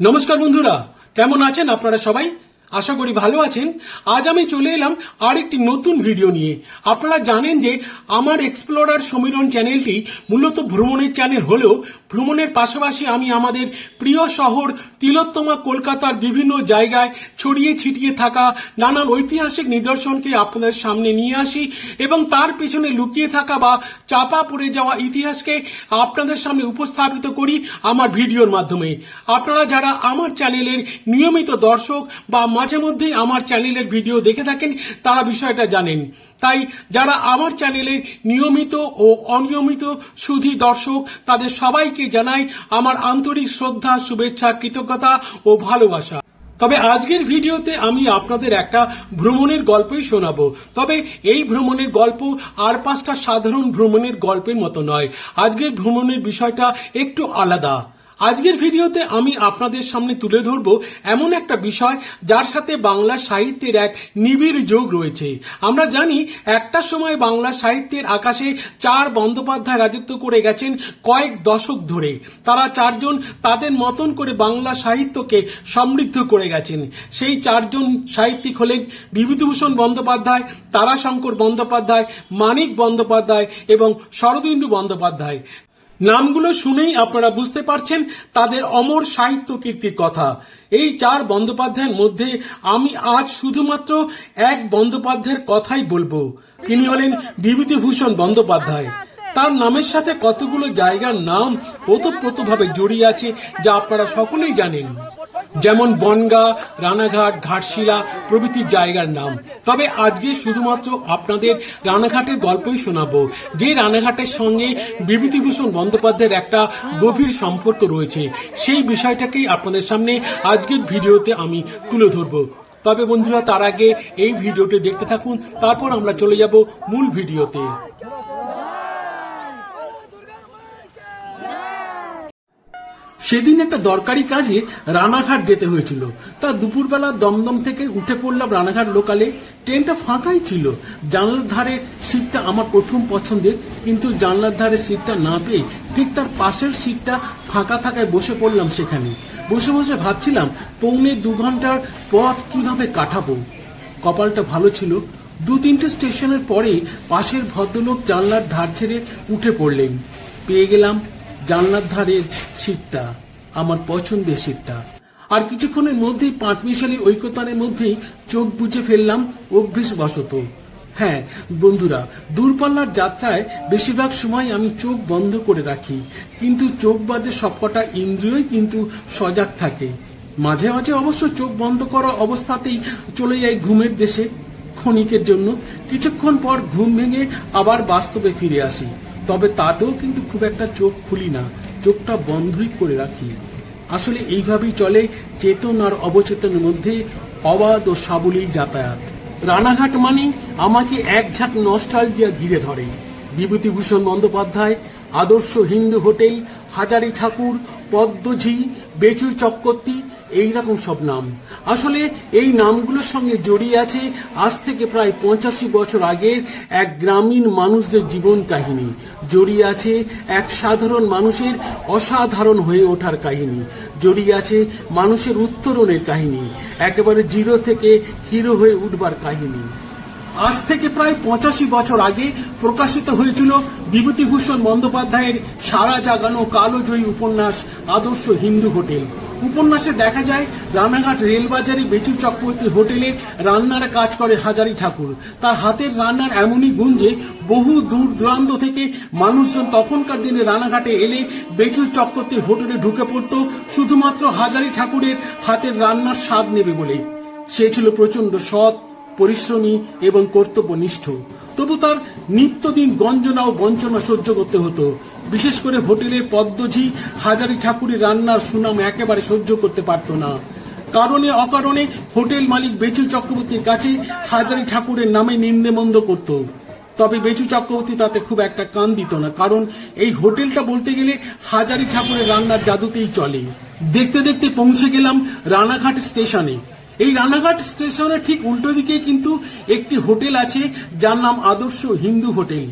নমস্কার বন্ধুরা কেমন আছেন আপনারা সবাই? আশা করি ভালো আছেন। আজ আমি চলে এলাম আর একটি নতুন ভিডিও নিয়ে। আপনারা জানেন যে আমার এক্সপ্লোরার সমীরণ চ্যানেলটি মূলত ভ্রমণের চ্যানেল হলেও ভ্রমণের পাশাপাশি আমি আমাদের প্রিয় শহর তিলোত্তমা, কলকাতার বিভিন্ন জায়গায় ছড়িয়ে ছিটিয়ে থাকা নানান ঐতিহাসিক নিদর্শনকে আপনাদের সামনে নিয়ে আসি এবং তার পেছনে লুকিয়ে থাকা বা চাপা পড়ে যাওয়া ইতিহাসকে আপনাদের সামনে উপস্থাপিত করি আমার ভিডিওর মাধ্যমে। আপনারা যারা আমার চ্যানেলের নিয়মিত দর্শক বা মাঝে মধ্যেই আমার চ্যানেলের ভিডিও দেখে থাকেন, তারা বিষয়টা জানেন। তাই যারা আমার চ্যানেলের নিয়মিত ও অনিয়মিত সুধী দর্শক, তাদের সবাইকে জানাই আমার আন্তরিক শ্রদ্ধা, শুভেচ্ছা, কৃতজ্ঞতা ও ভালোবাসা। তবে আজকের ভিডিওতে আমি আপনাদের একটা ভ্রমণের গল্পই শোনাবো। তবে এই ভ্রমণের গল্প আর পাঁচটা সাধারণ ভ্রমণের গল্পের মতো নয়। আজকের ভ্রমণের বিষয়টা একটু আলাদা। আজকের ভিডিওতে আমি আপনাদের সামনে তুলে ধরব এমন একটা বিষয় যার সাথে বাংলা সাহিত্যের এক নিবিড় যোগ রয়েছে। আমরা জানি, একটা সময় বাংলা সাহিত্যের আকাশে চার বন্দ্যোপাধ্যায় রাজত্ব করে গেছেন কয়েক দশক ধরে। তারা চারজন তাদের মতন করে বাংলা সাহিত্যকে সমৃদ্ধ করে গেছেন। সেই চারজন সাহিত্যিক হলেন বিভূতিভূষণ বন্দ্যোপাধ্যায়, তারাশঙ্কর বন্দ্যোপাধ্যায়, মানিক বন্দ্যোপাধ্যায় এবং শরদিন্দু বন্দ্যোপাধ্যায়। নামগুলো শুনেই আপনারা বুঝতে পারছেন তাদের অমর সাহিত্য কীর্তির কথা। এই চার বন্দ্যোপাধ্যায়ের মধ্যে আমি আজ শুধুমাত্র এক বন্দ্যোপাধ্যায়ের কথাই বলব। তিনি হলেন বিভূতিভূষণ বন্দ্যোপাধ্যায়। তার নামের সাথে কতগুলো জায়গার নাম ওতপ্রোতভাবে জড়িয়ে আছে যা আপনারা সকলেই জানেন। যেমন বনগা, রানাঘাট, ঘাটশিলা প্রভৃতি জায়গার নাম। তবে আজকে শুধুমাত্র আপনাদের রানাঘাটের গল্পই শোনাবো, যে রানাঘাটের সঙ্গে বিভূতিভূষণ বন্দ্যোপাধ্যায়ের একটা গভীর সম্পর্ক রয়েছে। সেই বিষয়টাকেই আপনাদের সামনে আজকের ভিডিওতে আমি তুলে ধরবো। তবে বন্ধুরা, তার আগে এই ভিডিওটি দেখতে থাকুন, তারপর আমরা চলে যাব মূল ভিডিওতে। সেদিন একটা দরকারি কাজে রানাঘাট যেতে হয়েছিল। তা দুপুরবেলা দমদম থেকে উঠে পড়লাম রানাঘাট লোকালে। ট্রেনটা ফাঁকাই ছিল। জানলার ধারে সিটটা আমার প্রথম পছন্দের, কিন্তু জানলার ধারে সিটটা না পেয়ে ঠিক তার পাশের সিটটা ফাঁকা থাকায় বসে পড়লাম সেখানে। বসে বসে ভাবছিলাম, পৌনে দু ঘণ্টার পথ কীভাবে কাটাবো? কপালটা ভালো ছিল। দু তিনটে স্টেশনের পরে পাশের ভদ্রলোক জানলার ধার ছেড়ে উঠে পড়লেন। পেয়ে গেলাম। জানলার ধারের সিটটা আমার পছন্দের সিটটা আর কিছুক্ষণের মধ্যেই পাঁচ মিশালি ঐক্যতানের মধ্যেই চোখ বুঝে ফেললাম অভ্যেস বশত হ্যাঁ বন্ধুরা, দূরপাল্লার যাত্রায় বেশিরভাগ সময় আমি চোখ বন্ধ করে রাখি, কিন্তু চোখ বাদে সবকটা ইন্দ্রিয়ই কিন্তু সজাগ থাকে। মাঝে মাঝে অবশ্য চোখ বন্ধ করা অবস্থাতেই চলে যাই ঘুমের দেশে, ক্ষণিকের জন্য। কিছুক্ষণ পর ঘুম ভেঙে আবার বাস্তবে ফিরে আসি। তবে তাতেও কিন্তু খুব একটা চোখ খুলি না, চোখটা বন্ধই করে রাখি। আসলে এইভাবেই চলে চেতন আর অবচেতনের মধ্যে অবাধ ও সাবলীল যাতায়াত। রানাঘাট মানে আমাকে এক ঝাঁক নস্টালজিয়া ঘিরে ধরে। বিভূতিভূষণ বন্দ্যোপাধ্যায়, আদর্শ হিন্দু হোটেল, হাজারি ঠাকুর, পদ্মঝি, বেচুর চক্রবর্তী এইরকম সব নাম। আসলে এই নামগুলোর সঙ্গে জড়িয়ে আছে আজ থেকে প্রায় পঁচাশি বছর আগের এক গ্রামীণ মানুষদের জীবন কাহিনী। জড়িয়ে আছে এক সাধারণ মানুষের অসাধারণ হয়ে ওঠার কাহিনী। জড়িয়ে আছে মানুষের উত্তরণের কাহিনী। একেবারে জিরো থেকে হিরো হয়ে উঠবার কাহিনী। আজ থেকে প্রায় পঁচাশি বছর আগে প্রকাশিত হয়েছিল বিভূতিভূষণ বন্দ্যোপাধ্যায়ের সারা জাগানো কালোজয়ী উপন্যাস আদর্শ হিন্দু হোটেল। উপন্যাসে দেখা যায়, রানাঘাট রেলবাজারে বেচু চক্রবর্তী হোটেলে রান্নার কাজ করে হাজারি ঠাকুর। তার হাতের রান্নার এমনই যে, বহু দূর দূরান্ত থেকে মানুষজন তখনকার দিনে রানাঘাটে এলে বেচু চক্রবর্তী হোটেলে ঢুকে পড়ত, শুধুমাত্র হাজারি ঠাকুরের হাতের রান্নার স্বাদ নেবে বলে। সে ছিল প্রচণ্ড সৎ, পরিশ্রমী এবং কর্তব্যনিষ্ঠ। তবু তার নিত্যদিন গঞ্জনা ও বঞ্চনা সহ্য করতে হতো। বিশেষ করে হোটেলের পদ্মঝি, হাজারি ঠাকুরের রান্নার সুনাম একেবারে সহ্য করতে পারত না। কারণে অকারণে হোটেল মালিক বেচু চক্রবর্তীর কাছে হাজারি ঠাকুরের নামে নিন্দেমন্দ করত। তবে বেচু চক্রবর্তী তাতে খুব একটা কান দিত না, কারণ এই হোটেলটা বলতে গেলে হাজারি ঠাকুরের রান্নার জাদুতেই চলে। দেখতে দেখতে পৌঁছে গেলাম রানাঘাট স্টেশনে। এই রানাঘাট স্টেশনের ঠিক উল্টো দিকে কিন্তু একটি হোটেল আছে, যার নাম আদর্শ হিন্দু হোটেল।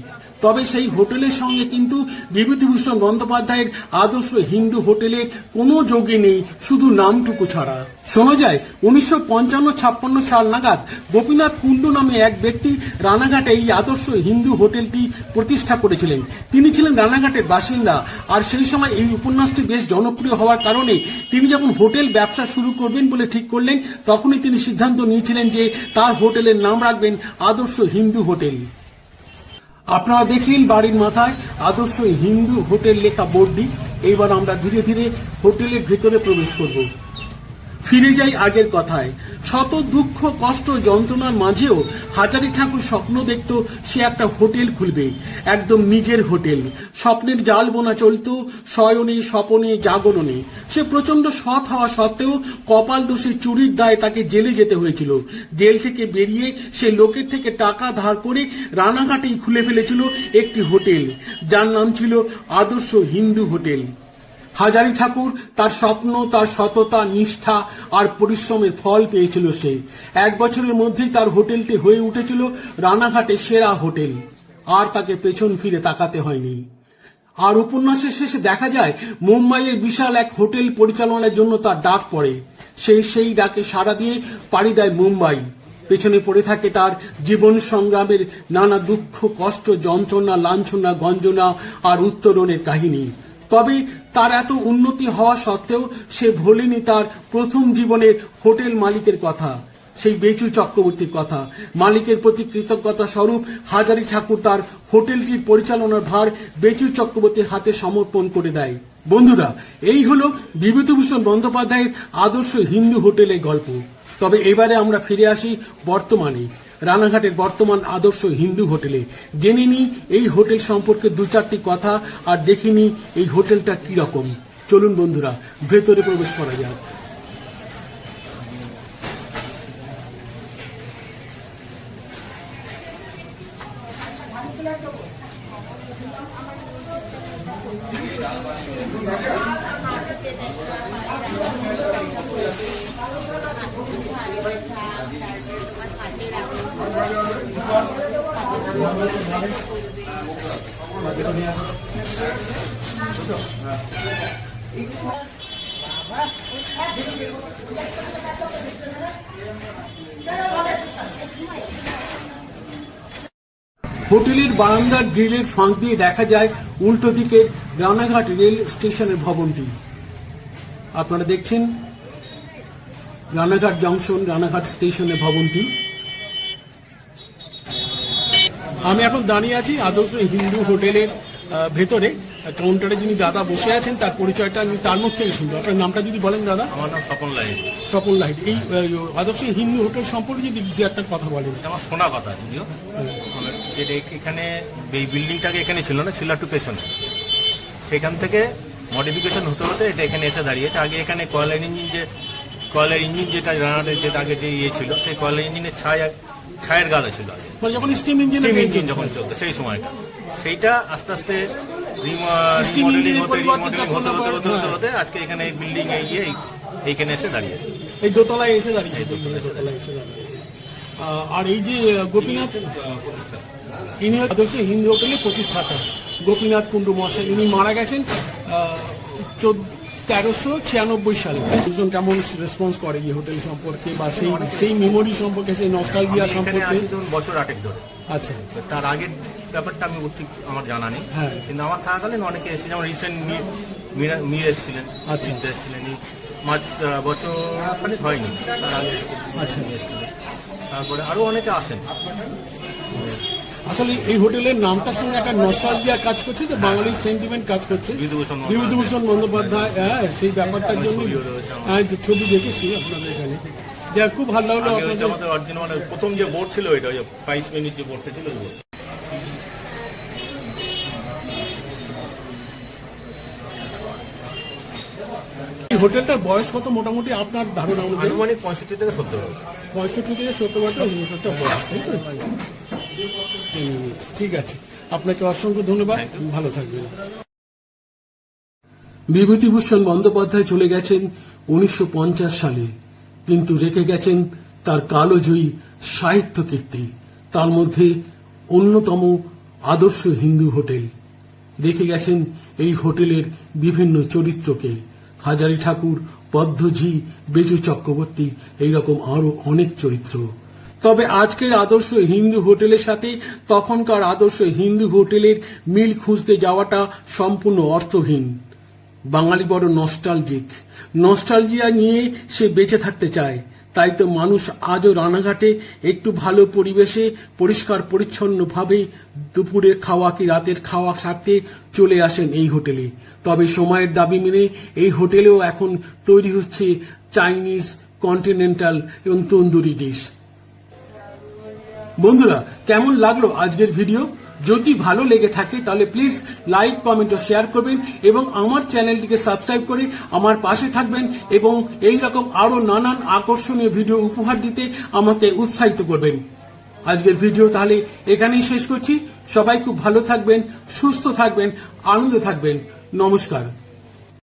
তবে সেই হোটেলের সঙ্গে কিন্তু বিভূতিভূষণ বন্দ্যোপাধ্যায়ের আদর্শ হিন্দু হোটেলে কোনো যোগই নেই, শুধু নামটুকু ছাড়া। শোনা যায়, উনিশশো পঞ্চান্ন ছাপ্পান্ন সাল নাগাদ গোপীনাথ কুণ্ডু নামে এক ব্যক্তি রানাঘাটে এই আদর্শ হিন্দু হোটেলটি প্রতিষ্ঠা করেছিলেন। তিনি ছিলেন রানাঘাটের বাসিন্দা, আর সেই সময় এই উপন্যাসটি বেশ জনপ্রিয় হওয়ার কারণে তিনি যখন হোটেল ব্যবসা শুরু করবেন বলে ঠিক করলেন, তখনই তিনি সিদ্ধান্ত নিয়েছিলেন যে তার হোটেলের নাম রাখবেন আদর্শ হিন্দু হোটেল। আপনারা দেখলেন বাড়ির মাথায় আদর্শ হিন্দু হোটেল লেখা বোর্ডটি। এইবার আমরা ধীরে ধীরে হোটেলের ভেতরে প্রবেশ করব। ফিরে যাই আগের কথায়। শত দুঃখ, কষ্ট, যন্ত্রণার মাঝেও হাজারি ঠাকুর স্বপ্ন দেখত সে একটা হোটেল খুলবে। একদম নিজের হোটেল। স্বপ্নের জাল বোনা চলত, শয়নে, স্বপনে, জাগরণে। সে প্রচণ্ড সৎ হওয়া সত্ত্বেও কপাল দোষে চুরির দায়ে তাকে জেলে যেতে হয়েছিল। জেল থেকে বেরিয়ে সে লোকের থেকে টাকা ধার করে রানাঘাটেই খুলে ফেলেছিল একটি হোটেল, যার নাম ছিল আদর্শ হিন্দু হোটেল। হাজারি ঠাকুর তার স্বপ্ন, তার সততা, নিষ্ঠা আর পরিশ্রমের ফল পেয়েছিল সে। এক বছরের মধ্যেই তার হোটেলটি হয়ে উঠেছিল রানাঘাটে সেরা হোটেল। আর তাকে পেছন ফিরে তাকাতে হয়নি। আর উপন্যাসের শেষে দেখা যায়, মুম্বাইয়ের বিশাল এক হোটেল পরিচালনার জন্য তার ডাক পড়ে। সেই সেই ডাকে সাড়া দিয়ে পাড়ি দেয় মুম্বাই। পেছনে পড়ে থাকে তার জীবন সংগ্রামের নানা দুঃখ, কষ্ট, যন্ত্রণা, লাঞ্ছনা, গঞ্জনা আর উত্তরণের কাহিনী। তবে তার এত উন্নতি হওয়া সত্ত্বেও সে ভোলেনি তার প্রথম জীবনের হোটেল মালিকের কথা, সেই বেচু চক্রবর্তীর কথা। মালিকের প্রতি কৃতজ্ঞতা স্বরূপ হাজারি ঠাকুর তার হোটেলটির পরিচালনার ভার বেচু চক্রবর্তীর হাতে সমর্পণ করে দেয়। বন্ধুরা, এই হলো বিভূতিভূষণ বন্দ্যোপাধ্যায়ের আদর্শ হিন্দু হোটেলের গল্প। তবে এবারে আমরা ফিরে আসি বর্তমানে। রানাঘাটের বর্তমান আদর্শ হিন্দু হোটেলে। জেনে নিই এই হোটেল সম্পর্কে দু চারটি কথা আর দেখিনি এই হোটেলটা কি রকম। চলুন বন্ধুরা, ভেতরে প্রবেশ করা যাক। হোটেলের বারান্দার গ্রিলের ফাঁক দিয়ে দেখা যায় উল্টো দিকের রানাঘাট রেল স্টেশনের ভবনটি। আপনারা দেখছেন রানাঘাট জংশন রানাঘাট স্টেশনের ভবনটি। আমি এখন দাঁড়িয়ে আছি আদর্শ হিন্দু হোটেলের ভেতরে। কাউন্টারে যিনি দাদা বসে আছেন তার পরিচয়টা আমি তার মুখ থেকে শুনব। আপনার নামটা যদি বলেন দাদা। আমার নাম স্বপন লাই স্বপন লাইট এই আদর্শ হিন্দু হোটেল সম্পর্কে যদি দু একটা কথা বলেন। এটা আমার শোনা কথা যদিও। এখানে এই বিল্ডিংটাকে এখানে ছিল না ছিল একটু পেছনে। সেখান থেকে মডিফিকেশন হতে হতে এটা এখানে এসে দাঁড়িয়েছে। আগে এখানে কয়লার ইঞ্জিন যে কয়লার ইঞ্জিন যেটা রানারের যেটা আগে যে ইয়ে ছিল সেই কয়লার ইঞ্জিনের ছায় ছায়ের গাদা ছিল আগে। মানে যখন স্টিম ইঞ্জিন স্টিম ইঞ্জিন যখন চলতো সেই সময়টা। সেইটা আস্তে আস্তে রিমডেলিং হতে রিমডেলিং হতে হতে হতে হতে। হতে আজকে এখানে এই বিল্ডিং এ গিয়ে এইখানে এসে দাঁড়িয়েছে। এই দোতলায় এসে দাঁড়িয়েছে। দোতলায় এসে দাঁড়িয়েছে। আর এই যে গোপীনাথ ইনি আদর্শ হিন্দু হোটেলে প্রতিষ্ঠাতা। গোপীনাথ কুণ্ডু মশাই ইনি মারা গেছেন তেরোশো ছিয়ানব্বই সালে দুজন কেমন রেসপন্স করে এই হোটেল সম্পর্কে বা সেই সেই মেমোরি সম্পর্কে সেই নস্টালজিয়া সম্পর্কে বছর আটেক ধরে আচ্ছা তার আগের ব্যাপারটা আমি ঠিক আমার জানা নেই হ্যাঁ। কিন্তু আমার থাকাকালীন অনেকে এসেছে যেমন রিসেন্ট মির এসেছিলেন আচ্ছা। চিন্তা এসেছিলেন মাঝ বছর হয়নি তার আগে এসেছিলেন। আচ্ছা। এসেছিলেন তারপরে আরও অনেকে আসেন আসলে এই হোটেলের নামটার সঙ্গে একটা নস্টালজিয়া কাজ করছে তো বাঙালির সেন্টিমেন্ট কাজ করছে। বিভূতিভূষণ বন্দ্যোপাধ্যায়। হ্যাঁ সেই ব্যাপারটার জন্য। হ্যাঁ ছবি দেখেছি আপনাদের এখানে। যা খুব ভালো লাগল আপনাদের। আমাদের অরিজিনাল মানে প্রথম যে বোর্ড ছিল এটা বাইশ মিনিট যে বোর্ডটা ছিল হোটেলটার বয়স কত মোটামুটি আপনার ধারণা অনুযায়ী? আনুমানিক পঁয়ষট্টি থেকে সত্তর পঁয়ষট্টি থেকে সত্তর বছর হোটেলটা বয়স ঠিক আছে। আপনাকে অসংখ্য ধন্যবাদ। ভালো থাকবেন। বিভূতিভূষণ বন্দ্যোপাধ্যায় চলে গেছেন উনিশশো পঞ্চাশ সালে কিন্তু রেখে গেছেন তার কালোজয়ী সাহিত্য কীর্তি তার মধ্যে অন্যতম আদর্শ হিন্দু হোটেল। দেখে গেছেন এই হোটেলের বিভিন্ন চরিত্রকে। হাজারি ঠাকুর পদ্মঝি বেজু চক্রবর্তী এইরকম আরও অনেক চরিত্র। তবে আজকের আদর্শ হিন্দু হোটেলের সাথে তখনকার আদর্শ হিন্দু হোটেলের মিল খুঁজতে যাওয়াটা সম্পূর্ণ অর্থহীন। বাঙালি বড় নস্টালজিক নস্টালজিয়া নিয়ে সে বেঁচে থাকতে চায়। তাই তো মানুষ আজও রানাঘাটে একটু ভালো পরিবেশে পরিষ্কার পরিচ্ছন্ন ভাবে দুপুরের খাওয়া কি রাতের খাওয়া সারতে চলে আসেন এই হোটেলে। তবে সময়ের দাবি মেনে এই হোটেলেও এখন তৈরি হচ্ছে চাইনিজ কন্টিনেন্টাল এবং তন্দুরি ডিশ বন্ধুরা, কেমন লাগল আজকের ভিডিও যদি ভালো লেগে থাকে, তাহলে প্লিজ লাইক কমেন্ট ও শেয়ার করবেন এবং আমার চ্যানেলটিকে সাবস্ক্রাইব করে আমার পাশে থাকবেন এবং এই রকম আরও নানান আকর্ষণীয় ভিডিও উপহার দিতে আমাকে উৎসাহিত করবেন। আজকের ভিডিও তাহলে এখানেই শেষ করছি। সবাই খুব ভালো থাকবেন, সুস্থ থাকবেন, আনন্দ থাকবেন। নমস্কার।